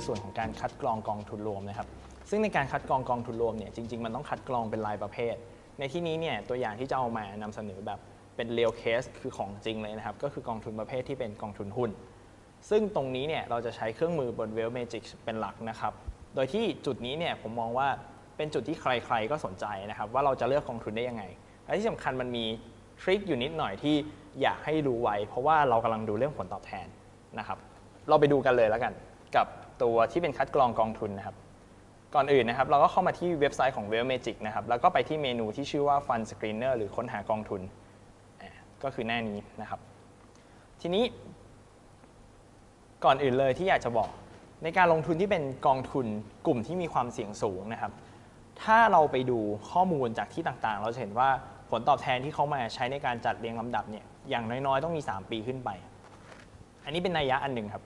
คือส่วนของการคัดกรองกองทุนรวมนะครับ ซึ่งในการคัดกรองกองทุนรวมเนี่ยจริง ๆ มันต้องคัดกรองเป็นรายประเภท ในที่นี้เนี่ยตัวอย่างที่จะเอามานำเสนอแบบเป็นเรียลเคสคือของจริงเลยนะครับ ก็คือกองทุนประเภทที่เป็นกองทุนหุ้น ซึ่งตรงนี้เนี่ยเราจะใช้เครื่องมือบน w e l l Magic เป็นหลักนะครับ โดยที่จุดนี้เนี่ยผมมองว่าเป็นจุดที่ใครๆก็สนใจนะครับ ว่าเราจะเลือกกองทุนได้ยังไงและที่สำคัญมันมีทริคอยู่นิดหน่อยที่อยากให้รู้ไว้ เพราะว่าเรากำลังดูเรื่องผลตอบแทนนะครับ เราไปดูกันเลยแล้วกันกับ ตัวที่เป็นคัดกรองกองทุนนะครับ ก่อนอื่นนะครับ เราก็เข้ามาที่เว็บไซต์ของ w e l l Magic นะครับ แล้วก็ไปที่เมนูที่ชื่อว่า Fund Screener หรือค้นหากองทุน ก็คือหน้านี้นะครับ ทีนี้ ก่อนอื่นเลยที่อยากจะบอกในการลงทุนที่เป็นกองทุนกลุ่มที่มีความเสี่ยงสูงนะครับ ถ้าเราไปดูข้อมูลจากที่ต่างๆ เราจะเห็นว่าผลตอบแทนที่เขามาใช้ในการจัดเรียงลำดับเนี่ยอย่างน้อยๆ ต้องมี 3 ปีขึ้นไป อันนี้เป็นนัยยะอันหนึ่งครับ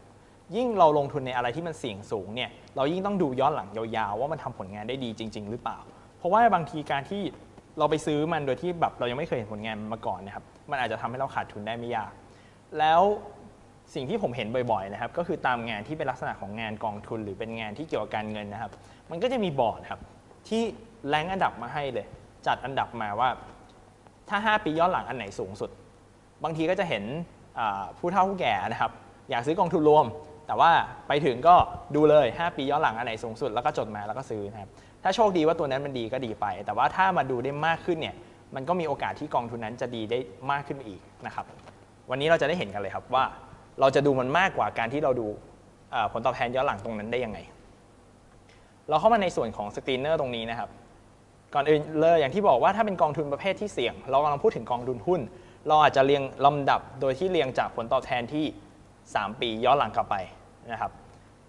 ยิ่งเราลงทุนในอะไรที่มันเสี่ยงสูงเนี่ยเรายิ่งต้องดูย้อนหลังยาวๆ ว่ามันทำผลงานได้ดีจริง ๆ หรือเปล่า เพราะว่าบางทีการที่เราไปซื้อมันโดยที่แบบเรายังไม่เคยเห็นผลงานมาก่อนนะครับมันอาจจะทำให้เราขาดทุนได้ไม่ยาก แล้วสิ่งที่ผมเห็นบ่อยๆนะครับก็คือตามงานที่เป็นลักษณะของงานกองทุน หรือเป็นงานที่เกี่ยวกับการเงินนะครับ มันก็จะมีบอร์ดครับที่แรงอันดับมาให้เลย จัดอันดับมาว่าถ้า 5 ปีย้อนหลังอันไหนสูงสุด บางทีก็จะเห็นผู้เฒ่าผู้แก่นะครับ อยากซื้อกองทุนรวม แต่ว่าไปถึงก็ดูเลย 5 ปีย้อนหลังอันไหนสูงสุดแล้วก็จดมาแล้วก็ซื้อนะครับถ้าโชคดีว่าตัวนั้นมันดีก็ดีไป แต่ว่าถ้ามาดูได้มากขึ้นเนี่ยมันก็มีโอกาสที่กองทุนนั้นจะดีได้มากขึ้นอีกนะครับวันนี้เราจะได้เห็นกันเลยครับว่า เราจะดูมันมากกว่าการที่เราดูผลตอบแทนย้อนหลังตรงนั้นได้ยังไง เราเข้ามาในส่วนของสกรีนเนอร์ตรงนี้นะครับ ก่อนอื่นเลยอย่างที่บอกว่าถ้าเป็นกองทุนประเภทที่เสี่ยง เรากำลังพูดถึงกองทุนหุ้น เราอาจจะเรียงลำดับโดยที่เรียงจากผลตอบแทนที่ 3 ปีย้อนหลังกลับไปนะครับ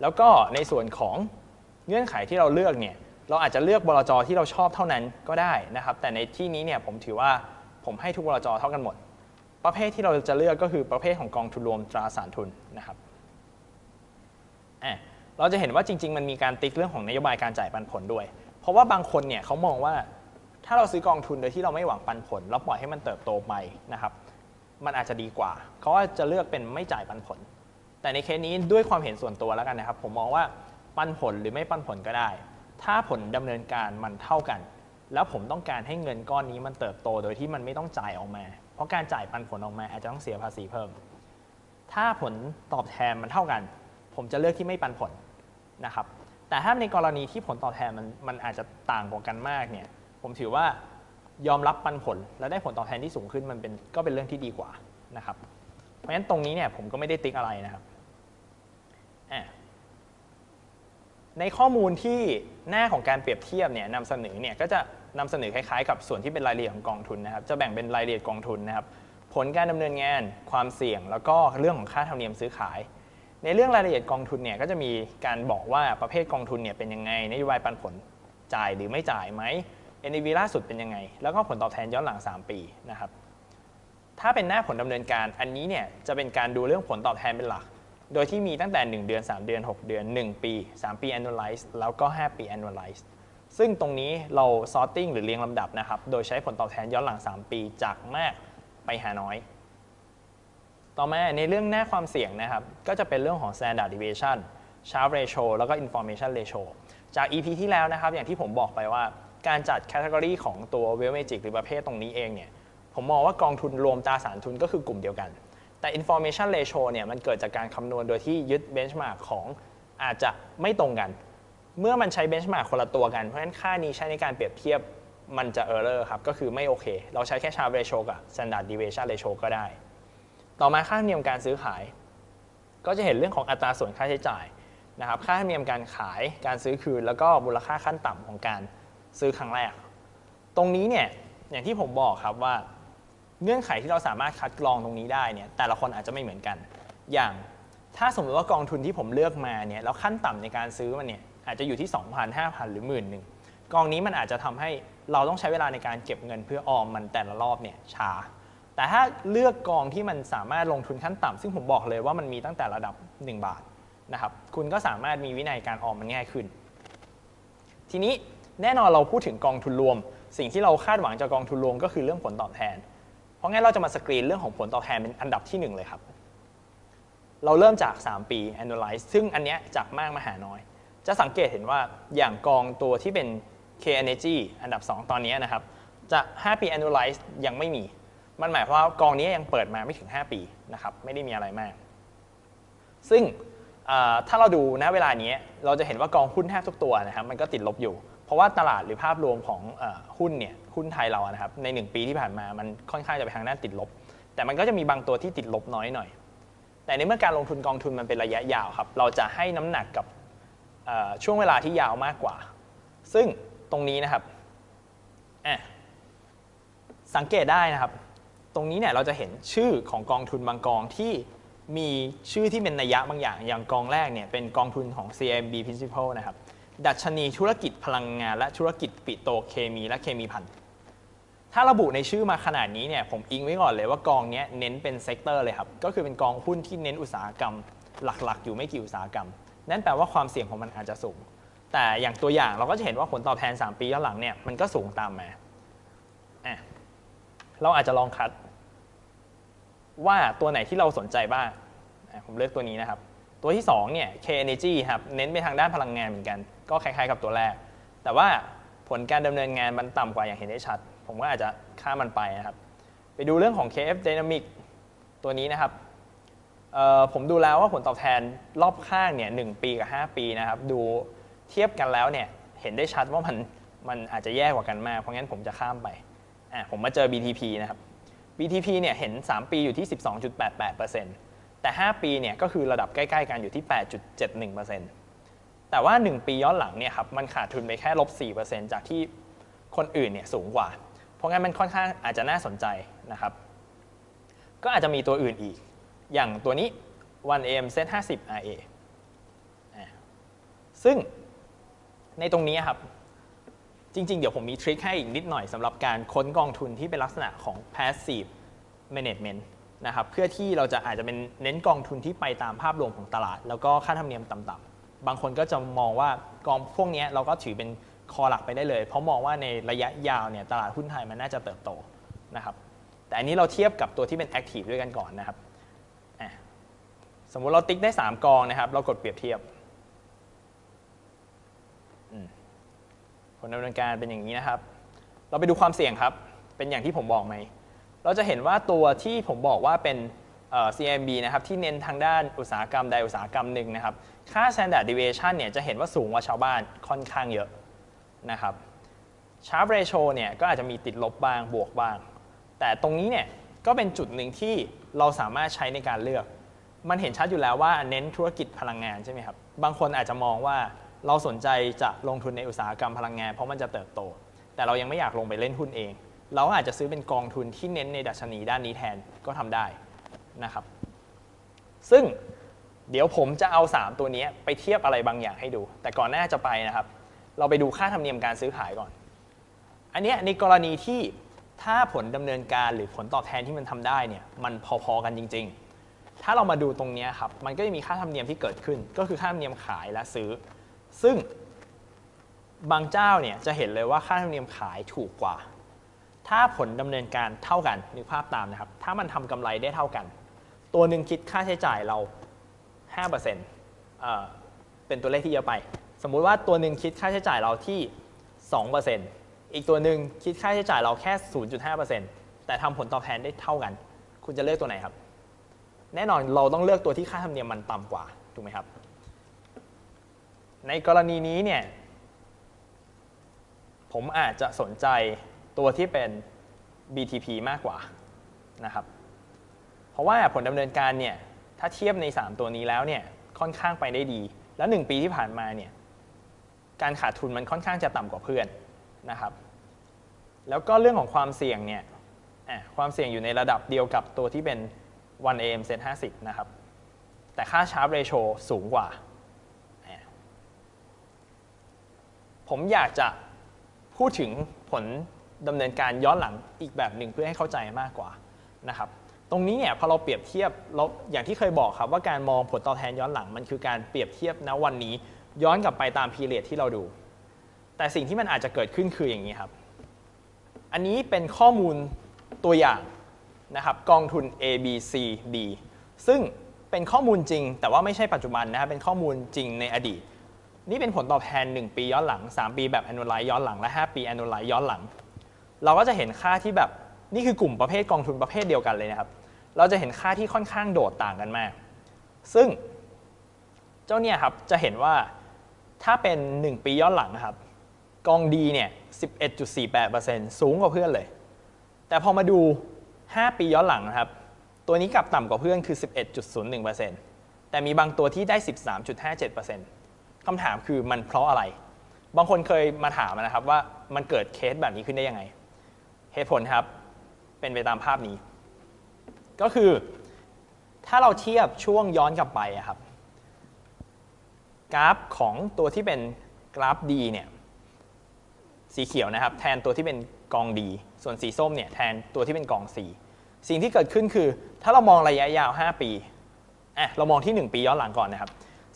แล้วก็ในส่วนของเงื่อนไขที่เราเลือกเนี่ยเราอาจจะเลือกบลจที่เราชอบเท่านั้นก็ได้นะครับ แต่ในที่นี้เนี่ยผมถือว่าผมให้ทุกบลจเท่ากันหมด ประเภทที่เราจะเลือกก็คือประเภทของกองทุนรวมตราสารทุนนะครับอะเราจะเห็นว่าจริง ๆ มันมีการติ๊กเรื่องของนโยบายการจ่ายปันผลด้วย เพราะว่าบางคนเนี่ยเขามองว่าถ้าเราซื้อกองทุนโดยที่เราไม่หวังปันผลแล้วปล่อยให้มันเติบโตไปนะครับ มันอาจจะดีกว่า เขาอาจจะเลือกเป็นไม่จ่ายปันผล แต่ในเคสนี้ด้วยความเห็นส่วนตัวแล้วกันนะครับ ผมมองว่าปันผลหรือไม่ปันผลก็ได้ ถ้าผลดำเนินการมันเท่ากัน แล้วผมต้องการให้เงินก้อนนี้มันเติบโตโดยที่มันไม่ต้องจ่ายออกมา เพราะการจ่ายปันผลออกมาอาจจะต้องเสียภาษีเพิ่ม ถ้าผลตอบแทนมันเท่ากัน ผมจะเลือกที่ไม่ปันผลนะครับ แต่ถ้าในกรณีที่ผลตอบแทนมันมันอาจจะต่างกว่ากันมากเนี่ย ผมถือว่า ยอมรับปันผล และได้ผลตอบแทนที่สูงขึ้นมันเป็นก็เป็นเรื่องที่ดีกว่านะครับ เพราะฉะนั้นตรงนี้เนี่ยผมก็ไม่ได้ติ๊กอะไรนะครับ ในข้อมูลที่หน้าของการเปรียบเทียบเนี่ยนำเสนอเนี่ยก็จะนำเสนอคล้ายๆ กับส่วนที่เป็นรายละเอียดของกองทุนนะครับ จะแบ่งเป็นรายละเอียดกองทุนนะครับ ผลการดำเนินงาน ความเสี่ยง แล้วก็เรื่องของค่าธรรมเนียมซื้อขาย ในเรื่องรายละเอียดกองทุนเนี่ยก็จะมีการบอกว่าประเภทกองทุนเนี่ยเป็นยังไงนโยบายปันผลจ่ายหรือไม่จ่ายไหม NAV ล่าสุดเป็นยังไง แล้วก็ผลตอบแทนย้อนหลัง 3 ปีนะครับ ถ้าเป็นหน้าผลดำเนินการอันนี้เนี่ยจะเป็นการดูเรื่องผลตอบแทนเป็นหลัก โดยที่มีตั้งแต่ 1 เดือน 3 เดือน 6 เดือน 1 ปี 3 ปี annualize แล้วก็ 5 ปี annualize ซึ่งตรงนี้เรา sorting หรือเรียงลำดับนะครับ โดยใช้ผลตอบแทนย้อนหลัง 3 ปีจากมากไปหาน้อย ต่อมาในเรื่องหน้าความเสี่ยงนะครับ ก็จะเป็นเรื่องของ standard deviation sharp ratio แล้วก็ information ratio จาก EP ที่แล้วนะครับ อย่างที่ผมบอกไปว่า การจัด category ของตัว well magic หรือประเภทตรงนี้เองเนี่ยผมมองว่ากองทุนรวมตราสารทุนก็คือกลุ่มเดียวกัน แต่ information ratio เนี่ยมันเกิดจากการคำนวณโดยที่ยึด benchmark ของอาจจะไม่ตรงกัน เมื่อมันใช้ benchmark คนละตัวกัน เพราะฉะนั้นค่านี้ใช้ในการเปรียบเทียบมันจะ error ครับ ก็คือไม่โอเค เราใช้แค่ sharp ratio กับ standard deviation ratio ก็ได้ ต่อมาค่าธรรมเนียมการซื้อขาย ก็จะเห็นเรื่องของอัตราส่วนค่าใช้จ่ายนะครับ ค่าธรรมเนียมการขาย การซื้อคืน แล้วก็มูลค่าขั้นต่ำของการ ซื้อครั้งแรก ตรงนี้เนี่ยอย่างที่ผมบอกครับว่าเงื่อนไขที่เราสามารถคัดกรองตรงนี้ได้เนี่ยแต่ละคนอาจจะไม่เหมือนกัน อย่างถ้าสมมติว่ากองทุนที่ผมเลือกมาเนี่ยแล้วขั้นต่ำในการซื้อมันเนี่ยอาจจะอยู่ที่ 2,000 5,000 หรือหมื่นหนึ่งกองนี้มันอาจจะทำให้เราต้องใช้เวลาในการเก็บเงินเพื่อออมมันแต่ละรอบเนี่ยช้า แต่ถ้าเลือกกองที่มันสามารถลงทุนขั้นต่ำซึ่งผมบอกเลยว่ามันมีตั้งแต่ระดับ 1 บาทนะครับคุณก็สามารถมีวินัยการออมมันง่ายขึ้น ทีนี้ แน่นอนเราพูดถึงกองทุนรวม สิ่งที่เราคาดหวังจากกองทุนรวมก็คือเรื่องผลตอบแทน เพราะงั้นเราจะมาสกรีนเรื่องของผลตอบแทนเป็นอันดับที่ 1 เลยครับ เราเริ่มจาก 3 ปี annualize ซึ่งอันเนี้ยจากมากมาหาน้อย จะสังเกตเห็นว่าอย่างกองตัวที่เป็น K Energy อันดับ 2 ตอนนี้นะครับ จะ 5 ปี annualize ยังไม่มี มันหมายความว่ากองนี้ยังเปิดมาไม่ถึง 5 ปีนะครับไม่ได้มีอะไรมาก ซึ่งถ้าเราดูณเวลานี้เราจะเห็นว่ากองหุ้นแทบทุกตัวนะครับมันก็ติดลบอยู่ เพราะว่าตลาดหรือภาพรวมของอหุ้นเนี่ยหุ้นไทยเรานะครับใน 1 ปีที่ผ่านมามันค่อนข้างจะไปทางด้านติดลบ แต่มันก็จะมีบางตัวที่ติดลบน้อยหน่อย แต่ในเมื่อการลงทุนกองทุนมันเป็นระยะยาวครับ เราจะให้น้ำหนักกับช่วงเวลาที่ยาวมากกว่า ซึ่งตรงนี้นะครับสังเกตได้นะครับ ตรงนี้เนี่ยเราจะเห็นชื่อของกองทุนบางกองที่มีชื่อที่เป็นนัยยะบางอย่าง อย่างกองแรกเนี่ยเป็นกองทุนของ CMB Principal นะครับ ดัชนีธุรกิจพลังงานและธุรกิจปิโตเคมีและเคมีพันถ้าระบุในชื่อมาขนาดนี้เนี่ยผมอิงไว้ก่อนเลยว่ากองนี้เน้นเป็นเซกเตอร์เลยครับ ก็คือเป็นกองหุ้นที่เน้นอุตสาหกรรม หลักๆ อยู่ไม่กี่อุตสาหกรรม นั่นแปลว่าความเสี่ยงของมันอาจจะสูง แต่อย่างตัวอย่างเราก็จะเห็นว่าผลตอบแทน 3 ปีย้อนหลังเนี่ยมันก็สูงตามมาอะเราอาจจะลองคัด ว่าตัวไหนที่เราสนใจบ้างอะผมเลือกตัวนี้นะครับ ตัวที่2เนี่ย K Energy ครับเน้นไปทางด้านพลังงานเหมือนกัน ก็คล้ายๆกับตัวแรก แต่ว่าผลการดำเนินงานมันต่ำกว่าอย่างเห็นได้ชัด ผมก็อาจจะข้ามมันไปนะครับ ไปดูเรื่องของ KF Dynamic ตัวนี้นะครับผมดูแล้วว่าผลตอบแทนรอบข้างเนี่ยหปีกับ 5 ปีนะครับ ดูเทียบกันแล้วเนี่ยเห็นได้ชัดว่ามันมันอาจจะแย่กว่ากันมาก เพราะงั้นผมจะข้ามไปอะผมมาเจอ BTP นะครับ BTP เนี่ยเห็น 3 ปีอยู่ที่ 12.88%แต่ 5 ปีเนี่ยก็คือระดับใกล้ ๆ กันอยู่ที่ 8.71% แต่ว่า 1 ปีย้อนหลังเนี่ยครับมันขาดทุนไปแค่ลบ4%จากที่คนอื่นเนี่ยสูงกว่า เพราะงั้นมันค่อนข้างอาจจะน่าสนใจนะครับ ก็อาจจะมีตัวอื่นอีก อย่างตัวนี้ 1AM Set 50 RA ซึ่งในตรงนี้ครับ จริง ๆ เดี๋ยวผมมีทริคให้อีกนิดหน่อยสำหรับการค้นกองทุนที่เป็นลักษณะของ passive management นะครับเพื่อที่เราจะอาจจะเป็นเน้นกองทุนที่ไปตามภาพรวมของตลาด แล้วก็ค่าธรรมเนียมต่ำๆ บางคนก็จะมองว่ากองพวกนี้เราก็ถือเป็นคอหลักไปได้เลย เพราะมองว่าในระยะยาวเนี่ยตลาดหุ้นไทยมันน่าจะเติบโตนะครับแต่อันนี้เราเทียบกับตัวที่เป็น active ด้วยกันก่อนนะครับสมมุติเราติ๊กได้ 3 กองนะครับ เรากดเปรียบเทียบผลดำเนินการเป็นอย่างนี้นะครับ เราไปดูความเสี่ยงครับ เป็นอย่างที่ผมบอกไหม เราจะเห็นว่าตัวที่ผมบอกว่าเป็น CMB นะครับที่เน้นทางด้านอุตสาหกรรมใดอุตสาหกรรมหนึ่งนะครับค่า standard deviation เนี่ยจะเห็นว่าสูงกว่าชาวบ้านค่อนข้างเยอะนะครับ sharp ratio เนี่ยก็อาจจะมีติดลบบ้างบวกบ้าง แต่ตรงนี้เนี่ยก็เป็นจุดหนึ่งที่เราสามารถใช้ในการเลือก มันเห็นชัดอยู่แล้วว่าเน้นธุรกิจพลังงานใช่ไหมครับบางคนอาจจะมองว่าเราสนใจจะลงทุนในอุตสาหกรรมพลังงาน เพราะมันจะเติบโต แต่เรายังไม่อยากลงไปเล่นหุ้นเอง เราอาจจะซื้อเป็นกองทุนที่เน้นในดัชนีด้านนี้แทนก็ทำได้ นะครับ ซึ่งเดี๋ยวผมจะเอา 3 ตัวนี้ไปเทียบอะไรบางอย่างให้ดู แต่ก่อนหน้าจะไปนะครับ เราไปดูค่าธรรมเนียมการซื้อขายก่อน อันเนี้ยในกรณีที่ถ้าผลดำเนินการหรือผลตอบแทนที่มันทำได้เนี่ยมันพอๆกันจริง ๆ ถ้าเรามาดูตรงนี้ครับ มันก็จะมีค่าธรรมเนียมที่เกิดขึ้น ก็คือค่าธรรมเนียมขายและซื้อ ซึ่งบางเจ้าเนี่ยจะเห็นเลยว่าค่าธรรมเนียมขายถูกกว่า ถ้าผลดำเนินการเท่ากันนึกภาพตามนะครับ ถ้ามันทำกำไรได้เท่ากัน ตัวหนึ่งคิดค่าใช้จ่ายเรา 5%เอ่อเป็นตัวเลขที่เยอะไป สมมุติว่าตัวหนึ่งคิดค่าใช้จ่ายเราที่ 2%อีกตัวหนึ่งคิดค่าใช้จ่ายเราแค่ 0.5%แต่ทำผลตอบแทนได้เท่ากัน คุณจะเลือกตัวไหนครับ แน่นอนเราต้องเลือกตัวที่ค่าธรรมเนียมมันต่ำกว่า ถูกไหมครับ ในกรณีนี้เนี่ย ผมอาจจะสนใจตัวที่เป็น BTP มากกว่านะครับ เพราะว่าผลดำเนินการเนี่ยถ้าเทียบใน 3 ตัวนี้แล้วเนี่ยค่อนข้างไปได้ดี แล้ว 1 ปีที่ผ่านมาเนี่ยการขาดทุนมันค่อนข้างจะต่ำกว่าเพื่อนนะครับ แล้วก็เรื่องของความเสี่ยงเนี่ยอะความเสี่ยงอยู่ในระดับเดียวกับตัวที่เป็น 1AM Set 50 นะครับ แต่ค่า Sharp Ratio สูงกว่า ผมอยากจะพูดถึงผลดำเนินการย้อนหลังอีกแบบหนึ่งเพื่อให้เข้าใจมากกว่านะครับ ตรงนี้เนี่ยพอเราเปรียบเทียบเราอย่างที่เคยบอกครับว่าการมองผลตอบแทนย้อนหลังมันคือการเปรียบเทียบณวันนี้ย้อนกลับไปตามพีเรียดที่เราดู แต่สิ่งที่มันอาจจะเกิดขึ้นคืออย่างนี้ครับ อันนี้เป็นข้อมูลตัวอย่างนะครับกองทุน A B C D ซึ่งเป็นข้อมูลจริง แต่ว่าไม่ใช่ปัจจุบันนะครับเป็นข้อมูลจริงในอดีต นี่เป็นผลตอบแทน 1 ปีย้อนหลัง 3 ปีแบบ annualize ย้อนหลังและ 5 ปี annualize ย้อนหลัง เราก็จะเห็นค่าที่แบบ นี่คือกลุ่มประเภทกองทุนประเภทเดียวกันเลยนะครับ เราจะเห็นค่าที่ค่อนข้างโดดต่างกันมาก ซึ่งเจ้าเนี่ยครับจะเห็นว่าถ้าเป็น 1 ปีย้อนหลังนะครับ กองดีเนี่ย 11.48%สูงกว่าเพื่อนเลย แต่พอมาดู 5 ปีย้อนหลังนะครับ ตัวนี้กลับต่ำกว่าเพื่อนคือ 11.01%แต่มีบางตัวที่ได้ 13.57%คำถามคือมันเพราะอะไร บางคนเคยมาถามนะครับว่ามันเกิดเคสแบบนี้ขึ้นได้ยังไง เหตุผลครับ เป็นไปตามภาพนี้ ก็คือถ้าเราเทียบช่วงย้อนกลับไปครับ กราฟของตัวที่เป็นกราฟดีเนี่ยสีเขียวนะครับ แทนตัวที่เป็นกองดีส่วนสีส้มเนี่ยแทนตัวที่เป็นกองสีสิ่งที่เกิดขึ้นคือ ถ้าเรามองระยะยาว 5 ปีอะเรามองที่ 1 ปีย้อนหลังก่อนนะครับ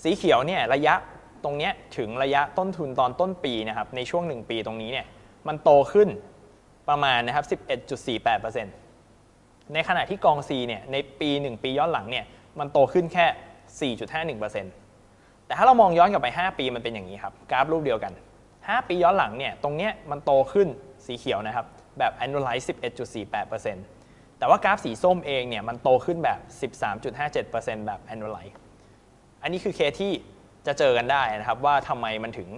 สีเขียวเนี่ยระยะตรงเนี้ยถึงระยะต้นทุนตอนต้นปีนะครับในช่วง 1 ปีตรงนี้เนี่ยมันโตขึ้น ประมาณนะครับ 11.48%ในขณะที่กอง C เนี่ยในปี 1 ปีย้อนหลังเนี่ยมันโตขึ้นแค่ 4.51%แต่ถ้าเรามองย้อนกลับไป 5 ปีมันเป็นอย่างนี้ครับกราฟรูปเดียวกัน 5 ปีย้อนหลังเนี่ยตรงเนี้ยมันโตขึ้นสีเขียวนะครับแบบ annualize 11.48%แต่ว่ากราฟสีส้มเองเนี่ยมันโตขึ้นแบบ 13.57%แบบ annualize อันนี้คือเคสที่จะเจอกันได้นะครับว่าทำไมมันถึง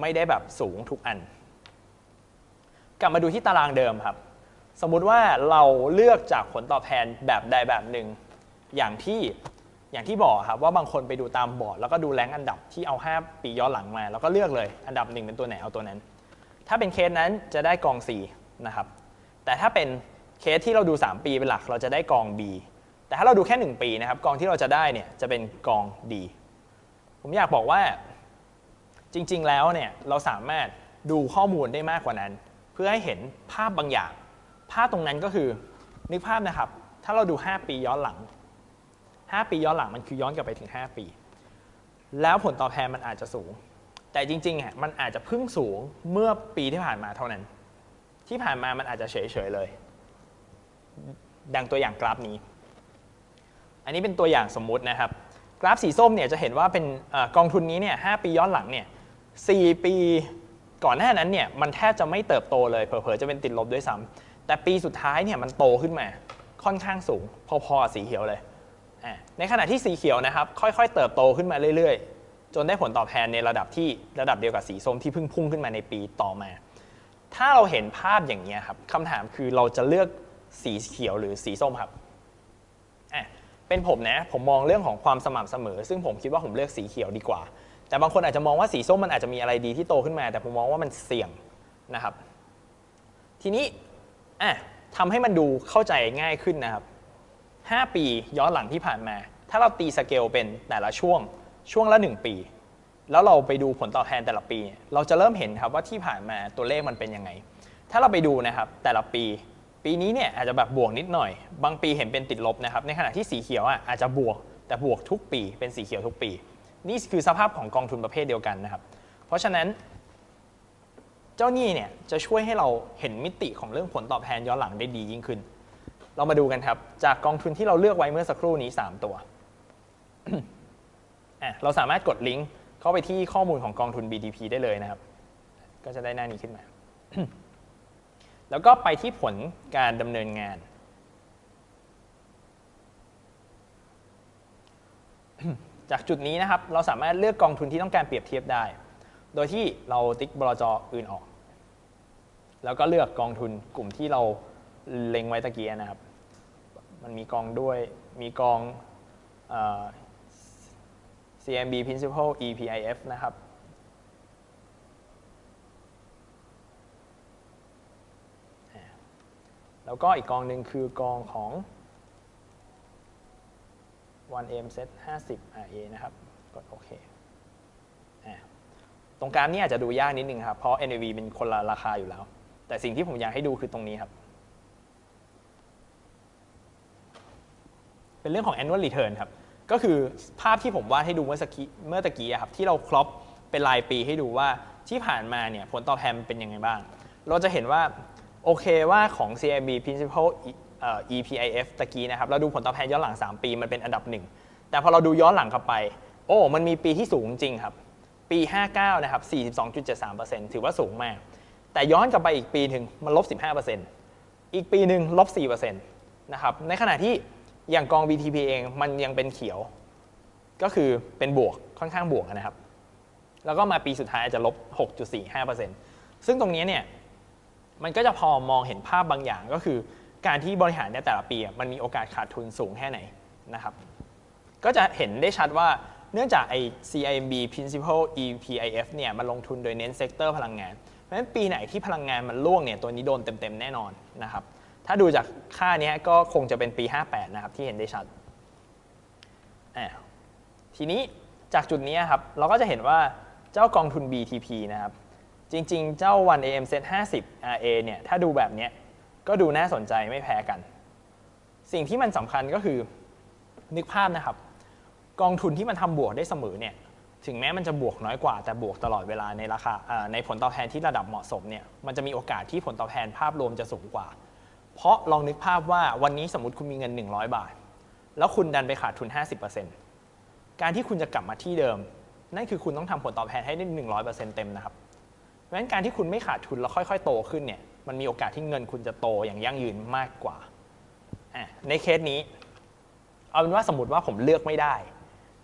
ไม่ได้แบบสูงทุกอัน กลับมาดูที่ตารางเดิมครับ สมมุติว่าเราเลือกจากผลตอบแทนแบบใดแบบหนึ่ง อย่างที่อย่างที่บอกครับว่าบางคนไปดูตามบอร์ดแล้วก็ดูแรงอันดับที่เอา 5 ปีย้อนหลังมา แล้วก็เลือกเลย อันดับหนึ่งเป็นตัวไหนเอาตัวนั้น ถ้าเป็นเคสนั้นจะได้กอง C นะครับ แต่ถ้าเป็นเคสที่เราดู 3 ปีเป็นหลักเราจะได้กอง B แต่ถ้าเราดูแค่ 1 ปีนะครับกองที่เราจะได้เนี่ยจะเป็นกอง D ผมอยากบอกว่าจริง ๆ แล้วเนี่ยเราสามารถดูข้อมูลได้มากกว่านั้น เพื่อให้เห็นภาพบางอย่าง ภาพตรงนั้นก็คือนึกภาพนะครับ ถ้าเราดู 5 ปีย้อนหลัง 5 ปีย้อนหลังมันคือย้อนกลับไปถึง 5 ปี แล้วผลตอบแทนมันอาจจะสูง แต่จริงๆอะมันอาจจะเพิ่งสูงเมื่อปีที่ผ่านมาเท่านั้น ที่ผ่านมามันอาจจะเฉยๆเลย ดังตัวอย่างกราฟนี้ อันนี้เป็นตัวอย่างสมมุตินะครับ กราฟสีส้มเนี่ยจะเห็นว่าเป็นอกองทุนนี้เนี่ยหปีย้อนหลังเนี่ยสปี ก่อนหน้านั้นเนี่ยมันแทบจะไม่เติบโตเลยเผลอๆจะเป็นติดลบด้วยซ้ำแต่ปีสุดท้ายเนี่ยมันโตขึ้นมาค่อนข้างสูง พอๆสีเขียวเลย ในขณะที่สีเขียวนะครับ ค่อยๆ เติบโตขึ้นมาเรื่อยๆ จนได้ผลตอบแทนในระดับที่ระดับเดียวกับสีส้มที่เพิ่งพุ่งขึ้นมาในปีต่อมา ถ้าเราเห็นภาพอย่างนี้ครับคำถามคือเราจะเลือกสีเขียวหรือสีส้มครับเป็นผมนะผมมองเรื่องของความสม่ำเสมอ ซึ่งผมคิดว่าผมเลือกสีเขียวดีกว่า แต่บางคนอาจจะมองว่าสีส้มมันอาจจะมีอะไรดีที่โตขึ้นมา แต่ผมมองว่ามันเสี่ยงนะครับ ทีนี้อะทำให้มันดูเข้าใจง่ายขึ้นนะครับ 5 ปีย้อนหลังที่ผ่านมา ถ้าเราตีสเกลเป็นแต่ละช่วงช่วงละ 1 ปี แล้วเราไปดูผลตอบแทนแต่ละปีเนี่ยเราจะเริ่มเห็นครับว่าที่ผ่านมาตัวเลขมันเป็นยังไง ถ้าเราไปดูนะครับแต่ละปี ปีนี้เนี่ยอาจจะแบบบวกนิดหน่อย บางปีเห็นเป็นติดลบนะครับ ในขณะที่สีเขียวอะอาจจะบวกแต่บวกทุกปีเป็นสีเขียวทุกปี นี่คือสภาพของกองทุนประเภทเดียวกันนะครับ เพราะฉะนั้นเจ้าหนี้เนี่ยจะช่วยให้เราเห็นมิติของเรื่องผลตอบแทนย้อนหลังได้ดียิ่งขึ้น เรามาดูกันครับ จากกองทุนที่เราเลือกไว้เมื่อสักครู่นี้ 3 ตัว เราสามารถกดลิงก์เข้าไปที่ข้อมูลของกองทุน BTP ได้เลยนะครับ ก็จะได้หน้านี้ขึ้นมา แล้วก็ไปที่ผลการดำเนินงาน จากจุดนี้นะครับเราสามารถเลือกกองทุนที่ต้องการเปรียบเทียบได้ โดยที่เราติ๊กบลจอื่นออก แล้วก็เลือกกองทุนกลุ่มที่เราเล็งไว้ตะเกียนะครับ มันมีกองด้วยมีกองอ CMB Principal EPIF นะครับ แล้วก็อีกกองหนึ่งคือกองของ 1M Set 50 RA นะครับ กดโอเคตรงกลางนี่อาจจะดูยากนิดนึงครับ เพราะ NAV เป็นคนละราคาอยู่แล้ว แต่สิ่งที่ผมอยากให้ดูคือตรงนี้ครับ เป็นเรื่องของ annual return ครับ ก็คือภาพที่ผมวาดให้ดูเมื่อสักกี้เมื่อตะกี้ครับ ที่เราครอปเป็นรายปีให้ดูว่าที่ผ่านมาเนี่ยผลตอบแทนเป็นยังไงบ้าง เราจะเห็นว่าโอเคว่าของ CIB Principal EPIF ตะกี้นะครับเราดูผลตอบแทนย้อนหลัง 3 ปีมันเป็นอันดับหนึ่งแต่พอเราดูย้อนหลังกลับไป โอ้ มันมีปีที่สูงจริงครับ ปี 59 นะครับ 42.73%ถือว่าสูงมาก แต่ย้อนกลับไปอีกปีหนึ่งมันลบ 15%อีกปีหนึ่งลบ 4%นะครับในขณะที่อย่างกอง BTP เองมันยังเป็นเขียว ก็คือเป็นบวกค่อนข้างบวกนะครับ แล้วก็มาปีสุดท้ายอาจจะลบ 6.45%ซึ่งตรงนี้เนี่ยมันก็จะพอมองเห็นภาพบางอย่างก็คือ การที่บริหารในแต่ละปีมันมีโอกาสขาดทุนสูงแค่ไหนนะครับ ก็จะเห็นได้ชัดว่าเนื่องจากไอ CIMB Principal EPIF เนี่ยมันลงทุนโดยเน้นเซกเตอร์พลังงาน เพราะฉะนั้นปีไหนที่พลังงานมันร่วงเนี่ยตัวนี้โดนเต็มๆแน่นอนนะครับ ถ้าดูจากค่าเนี้ยก็คงจะเป็นปี 58 นะครับที่เห็นได้ชัดอ่าทีนี้จากจุดนี้ครับเราก็จะเห็นว่าเจ้ากองทุน BTP นะครับจริงๆ เจ้า 1AM Set 50 RA เนี่ยถ้าดูแบบเนี้ย ก็ดูน่าสนใจไม่แพ้กัน สิ่งที่มันสำคัญก็คือนึกภาพนะครับ กองทุนที่มันทำบวกได้เสมอเนี่ยถึงแม้มันจะบวกน้อยกว่าแต่บวกตลอดเวลาในราคาในผลตอบแทนที่ระดับเหมาะสมเนี่ยมันจะมีโอกาสที่ผลตอบแทนภาพรวมจะสูงกว่า เพราะลองนึกภาพว่าวันนี้สมมติคุณมีเงิน 100 บาท แล้วคุณดันไปขาดทุน 50%การที่คุณจะกลับมาที่เดิม นั่นคือคุณต้องทำผลตอบแทนให้ได้ 100%เต็มนะครับเพราะฉะนั้นการที่คุณไม่ขาดทุนแล้วค่อย ๆ โตขึ้นเนี่ย มันมีโอกาสที่เงินคุณจะโตอย่างยั่งยืนมากกว่า ในเคสนี้ เอาเป็นว่าสมมติว่าผมเลือกไม่ได้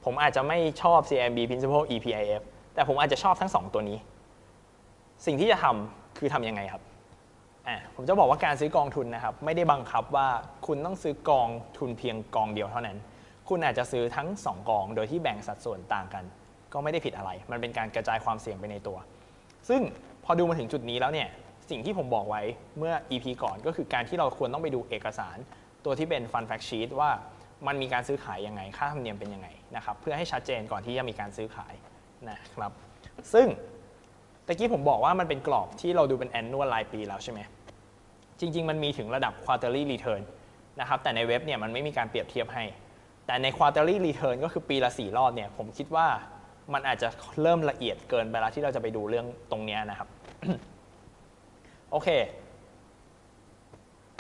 ผมอาจจะไม่ชอบ CMB Principal EPIF แต่ผมอาจจะชอบทั้ง 2 ตัวนี้ สิ่งที่จะทำคือทำยังไงครับ ผมจะบอกว่าการซื้อกองทุนนะครับ ไม่ได้บังคับว่าคุณต้องซื้อกองทุนเพียงกองเดียวเท่านั้น คุณอาจจะซื้อทั้ง 2 กอง โดยที่แบ่งสัดส่วนต่างกัน ก็ไม่ได้ผิดอะไร มันเป็นการกระจายความเสี่ยงไปในตัว ซึ่งพอดูมาถึงจุดนี้แล้วเนี่ย สิ่งที่ผมบอกไว้เมื่อ EP ก่อนก็คือการที่เราควรต้องไปดูเอกสาร ตัวที่เป็น Fun Fact Sheet ว่ามันมีการซื้อขายยังไง ค่าธรรมเนียมเป็นยังไงนะครับเพื่อให้ชัดเจนก่อนที่จะมีการซื้อขายนะครับ ซึ่งตะกี้ผมบอกว่ามันเป็นกรอบที่เราดูเป็น annual รายปีแล้วใช่ไหมจริง ๆ มันมีถึงระดับ quarterly return นะครับแต่ในเว็บเนี่ยมันไม่มีการเปรียบเทียบให้ แต่ใน quarterly return ก็คือปีละ 4 รอบเนี่ยผมคิดว่ามันอาจจะเริ่มละเอียดเกินไปแล้วที่เราจะไปดูเรื่องตรงเนี้ยนะครับ โอเค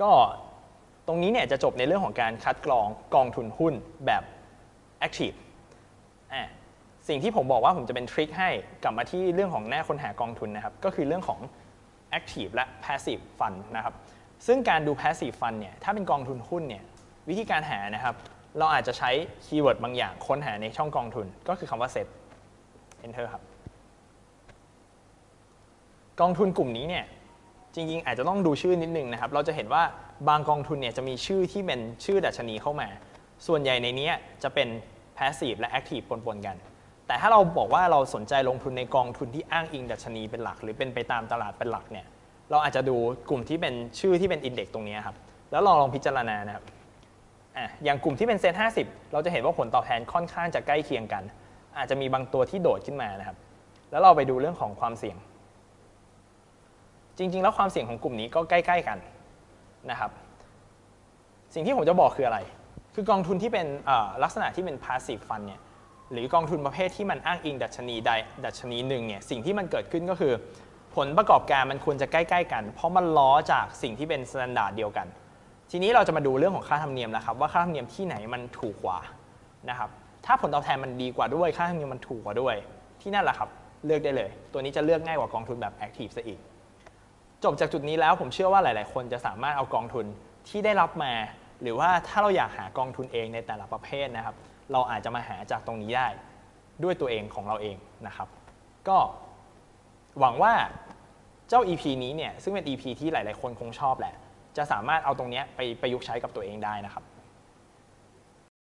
ก็ตรงนี้เนี่ยจะจบในเรื่องของการคัดกรองกองทุนหุ้นแบบ active อะสิ่งที่ผมบอกว่าผมจะเป็นทริคให้กลับมาที่เรื่องของหน้าคนหากองทุนนะครับ ก็คือเรื่องของ active และ passive fund นะครับ ซึ่งการดู passive fund เนี่ยถ้าเป็นกองทุนหุ้นเนี่ยวิธีการหานะครับ เราอาจจะใช้คีย์เวิร์ดบางอย่างค้นหาในช่องกองทุน ก็คือคำว่า set enter ครับ กองทุนกลุ่มนี้เนี่ย จริงๆ อาจจะต้องดูชื่อนิดนึงนะครับ เราจะเห็นว่าบางกองทุนเนี่ยจะมีชื่อที่เป็นชื่อดัชนีเข้ามา ส่วนใหญ่ในนี้จะเป็น passive และ active ปนๆกัน แต่ถ้าเราบอกว่าเราสนใจลงทุนในกองทุนที่อ้างอิงดัชนีเป็นหลัก หรือเป็นไปตามตลาดเป็นหลักเนี่ย เราอาจจะดูกลุ่มที่เป็นชื่อที่เป็นอินเด็กซ์ตรงนี้ครับ แล้วลองลองพิจารณานะครับอะอย่างกลุ่มที่เป็นเซ็น50เราจะเห็นว่าผลตอบแทนค่อนข้างจะใกล้เคียงกัน อาจจะมีบางตัวที่โดดขึ้นมานะครับ แล้วเราไปดูเรื่องของความเสี่ยง จริง ๆ แล้วความเสี่ยงของกลุ่มนี้ก็ใกล้ ๆ กันนะครับ สิ่งที่ผมจะบอกคืออะไร คือกองทุนที่เป็นลักษณะที่เป็น passive fund เนี่ยหรือกองทุนประเภทที่มันอ้างอิงดัชนีใดดัชนีหนึ่งเนี่ยสิ่งที่มันเกิดขึ้นก็คือ ผลประกอบการมันควรจะใกล้ ๆ กัน เพราะมันล้อจากสิ่งที่เป็นมาตรฐานเดียวกัน ทีนี้เราจะมาดูเรื่องของค่าธรรมเนียมนะครับ ว่าค่าธรรมเนียมที่ไหนมันถูกกว่านะครับถ้าผลตอบแทนมันดีกว่าด้วยค่าธรรมเนียมมันถูกกว่าด้วย ที่นั่นแหละครับเลือกได้เลย ตัวนี้จะเลือกง่ายกว่ากองทุนแบบ active ซะอีก จบจากจุดนี้แล้วผมเชื่อว่าหลาย ๆ คนจะสามารถเอากองทุนที่ได้รับมา หรือว่าถ้าเราอยากหากองทุนเองในแต่ละประเภทนะครับ เราอาจจะมาหาจากตรงนี้ได้ด้วยตัวเองของเราเองนะครับ ก็หวังว่าเจ้า EP นี้เนี่ยซึ่งเป็น EP ที่หลาย ๆ คนคงชอบแหละ จะสามารถเอาตรงนี้ไปประยุกต์ใช้กับตัวเองได้นะครับ